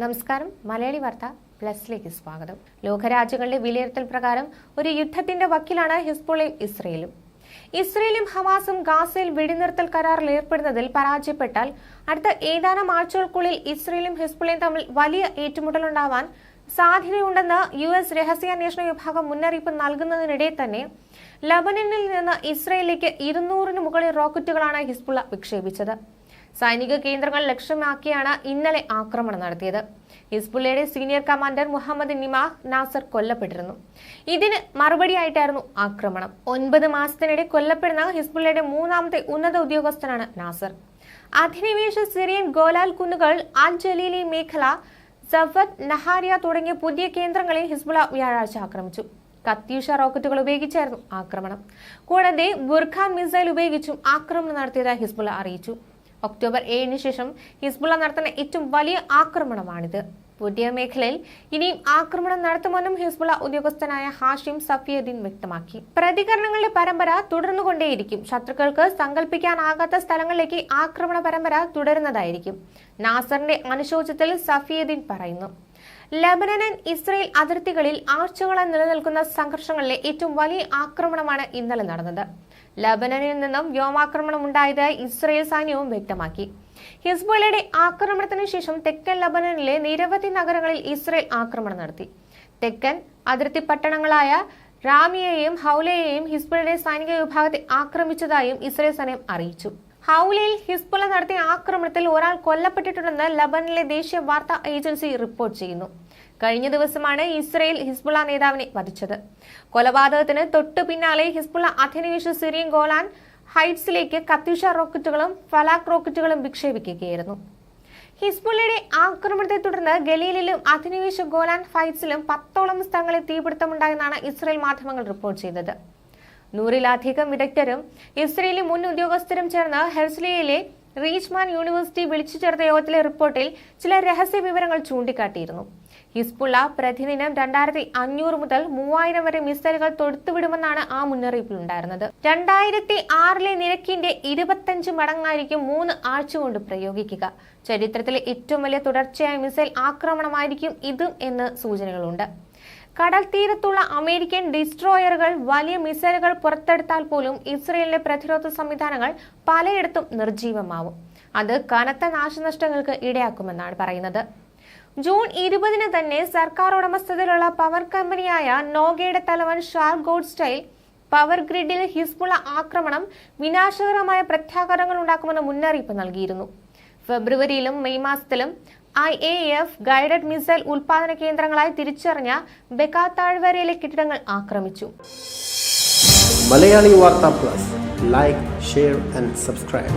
നമസ്കാരം. മലയാളി വാർത്ത പ്ലസിലേക്ക് സ്വാഗതം. ലോകരാജ്യങ്ങളുടെ വിലയിരുത്തൽ പ്രകാരം ഒരു യുദ്ധത്തിന്റെ വക്കിലാണ് ഹിസ്ബുള്ളയും ഇസ്രയേലും. ഇസ്രയേലും ഹമാസും ഗാസയിൽ വെടിനിർത്തൽ കരാറിൽ ഏർപ്പെടുന്നതിൽ പരാജയപ്പെട്ടാൽ അടുത്ത ഏതാനും ആഴ്ചകൾക്കുള്ളിൽ ഇസ്രയേലും ഹിസ്ബുളിയും തമ്മിൽ വലിയ ഏറ്റുമുട്ടലുണ്ടാവാൻ സാധ്യതയുണ്ടെന്ന് യു എസ് രഹസ്യാന്വേഷണ വിഭാഗം മുന്നറിയിപ്പ് നൽകുന്നതിനിടെ തന്നെ ലബനനിൽ നിന്ന് ഇസ്രയേലിലേക്ക് ഇരുന്നൂറിന് മുകളിൽ റോക്കറ്റുകളാണ് ഹിസ്ബുള വിക്ഷേപിച്ചത്. സൈനിക കേന്ദ്രങ്ങൾ ലക്ഷ്യമാക്കിയാണ് ഇന്നലെ ആക്രമണം നടത്തിയത്. ഹിസ്ബുള്ളയുടെ senior commander Muhammad Nimah Nasser കൊല്ലപ്പെട്ടിരുന്നു. ഇതിന് മറുപടിയായിട്ടായിരുന്നു ആക്രമണം. ഒൻപത് മാസത്തിനിടെ കൊല്ലപ്പെടുന്ന ഹിസ്ബുള്ളയുടെ മൂന്നാമത്തെ ഉന്നത ഉദ്യോഗസ്ഥനാണ് നാസർ. അധിനിവേശ സിറിയൻ ഗോലാൽ കുന്നുകൾ അൽ ജലീലി മേഖല സഫത് നഹാരിയ തുടങ്ങിയ പുതിയ കേന്ദ്രങ്ങളെ ഹിസ്ബുള വ്യാഴാഴ്ച ആക്രമിച്ചു. കത്യൂഷ റോക്കറ്റുകൾ ഉപയോഗിച്ചായിരുന്നു ആക്രമണം. കൂടാതെ ബുർഖാൻ മിസൈൽ ഉപയോഗിച്ചും ആക്രമണം നടത്തിയതായി ഹിസ്ബുള അറിയിച്ചു. ഒക്ടോബർ ഏഴിന് ശേഷം ഹിസ്ബുള്ള നടത്തുന്ന ഏറ്റവും വലിയ ആക്രമണമാണിത്. പുതിയ മേഖലയിൽ ഇനിയും ആക്രമണം നടത്തുമെന്നും ഹിസ്ബുള്ള ഉദ്യോഗസ്ഥനായ ഹാഷിം സഫിയുദ്ദീൻ വ്യക്തമാക്കി. പ്രതികരണങ്ങളുടെ പരമ്പര തുടർന്നുകൊണ്ടേയിരിക്കും. ശത്രുക്കൾക്ക് സങ്കല്പിക്കാനാകാത്ത സ്ഥലങ്ങളിലേക്ക് ആക്രമണ പരമ്പര തുടരുന്നതായിരിക്കും. നാസറിന്റെ അനുശോചത്തിൽ സഫിയുദ്ദീൻ പറയുന്നു. ലബനൻ ഇസ്രയേൽ അതിർത്തികളിൽ ആഴ്ചകളായി നിലനിൽക്കുന്ന സംഘർഷങ്ങളിലെ ഏറ്റവും വലിയ ആക്രമണമാണ് ഇന്നലെ നടന്നത്. ലബനനിൽ നിന്നും വ്യോമാക്രമണം ഉണ്ടായതായി ഇസ്രയേൽ സൈന്യവും വ്യക്തമാക്കി. ഹിസ്ബുള്ളയുടെ ആക്രമണത്തിന് ശേഷം തെക്കൻ ലബനനിലെ നിരവധി നഗരങ്ങളിൽ ഇസ്രയേൽ ആക്രമണം നടത്തി. തെക്കൻ അതിർത്തി പട്ടണങ്ങളായ റാമിയെയും ഹൗലയെയും ഹിസ്ബുള്ളയുടെ സൈനിക വിഭാഗത്തെ ആക്രമിച്ചതായും ഇസ്രയേൽ സൈന്യം അറിയിച്ചു. ഹൗലയിൽ ഹിസ്ബുള്ള നടത്തിയ ആക്രമണത്തിൽ ഒരാൾ കൊല്ലപ്പെട്ടിട്ടുണ്ടെന്ന് ലബനിലെ ദേശീയ വാർത്താ ഏജൻസി റിപ്പോർട്ട് ചെയ്യുന്നു. കഴിഞ്ഞ ദിവസമാണ് ഇസ്രയേൽ ഹിസ്ബുള്ള നേതാവിനെ വധിച്ചത്. കൊലപാതകത്തിന് തൊട്ടു പിന്നാലെ ഹിസ്ബുള്ള അധിനിവേശ സിറിയൻ ഗോലാൻ ഹൈറ്റ്സിലേക്ക് കത്യൂഷ റോക്കറ്റുകളും ഫലാക് റോക്കറ്റുകളും വിക്ഷേപിക്കുകയായിരുന്നു. ഹിസ്ബുള്ളയുടെ ആക്രമണത്തെ തുടർന്ന് ഗലീലിലും അധിനിവേശ ഗോലാൻ ഫൈറ്റ്സിലും പത്തോളം സ്ഥലങ്ങളിൽ തീപിടുത്തമുണ്ടായെന്നാണ് ഇസ്രയേൽ മാധ്യമങ്ങൾ റിപ്പോർട്ട് ചെയ്തത്. നൂറിലധികം വിദഗ്ധരും ഇസ്രയേലി മുൻ ഉദ്യോഗസ്ഥരും ചേർന്ന് ഹെർസ്ലിയയിലെ റീച്ച്മാൻ യൂണിവേഴ്സിറ്റി വിളിച്ചു ചേർത്ത യോഗത്തിലെ റിപ്പോർട്ടിൽ ചില രഹസ്യ വിവരങ്ങൾ ചൂണ്ടിക്കാട്ടിയിരുന്നു. ഹിസ്ബുള്ള പ്രതിദിനം രണ്ടായിരത്തി അഞ്ഞൂറ് മുതൽ മൂവായിരം വരെ മിസൈലുകൾ തൊടുത്തുവിടുമെന്നാണ് ആ മുന്നറിയിപ്പിലുണ്ടായിരുന്നത്. രണ്ടായിരത്തി ആറിലെ നിരക്കിന്റെ ഇരുപത്തഞ്ച് മടങ്ങായിരിക്കും മൂന്ന് ആഴ്ച കൊണ്ട് പ്രയോഗിക്കുക. ചരിത്രത്തിലെ ഏറ്റവും വലിയ തുടർച്ചയായ മിസൈൽ ആക്രമണമായിരിക്കും ഇതും എന്ന് സൂചനകളുണ്ട്. കടൽ തീരത്തുള്ള അമേരിക്കൻ ഡിസ്ട്രോയറുകൾ വലിയ മിസൈലുകൾ പുറത്തെടുത്താൽ പോലും ഇസ്രയേലിന്റെ പ്രതിരോധ സംവിധാനങ്ങൾ പലയിടത്തും നിർജീവമാവും അത് കനത്ത നാശനഷ്ടങ്ങൾക്ക് ഇടയാക്കുമെന്നാണ് പറയുന്നത്. ജൂൺ ഇരുപതിന് തന്നെ സർക്കാർ ഉടമസ്ഥതയിലുള്ള പവർ കമ്പനിയായ നോഗയുടെ തലവൻ ഷാർ ഗോഡ്സ്റ്റൈൽ പവർ ഗ്രിഡിൽ ഹിസ്ബുള ആക്രമണം വിനാശകരമായ പ്രത്യാഘാതങ്ങൾ ഉണ്ടാക്കുമെന്ന് മുന്നറിയിപ്പ് നൽകിയിരുന്നു. ഫെബ്രുവരിയിലും മെയ് മാസത്തിലും I A F guided missile ഉൽപാദന കേന്ദ്രങ്ങളായി തിരിച്ചറിഞ്ഞ ബെക്കാ താഴ്വരയിലെ കെട്ടിടങ്ങൾ ആക്രമിച്ചു. Malayali Vartha plus. Like share and subscribe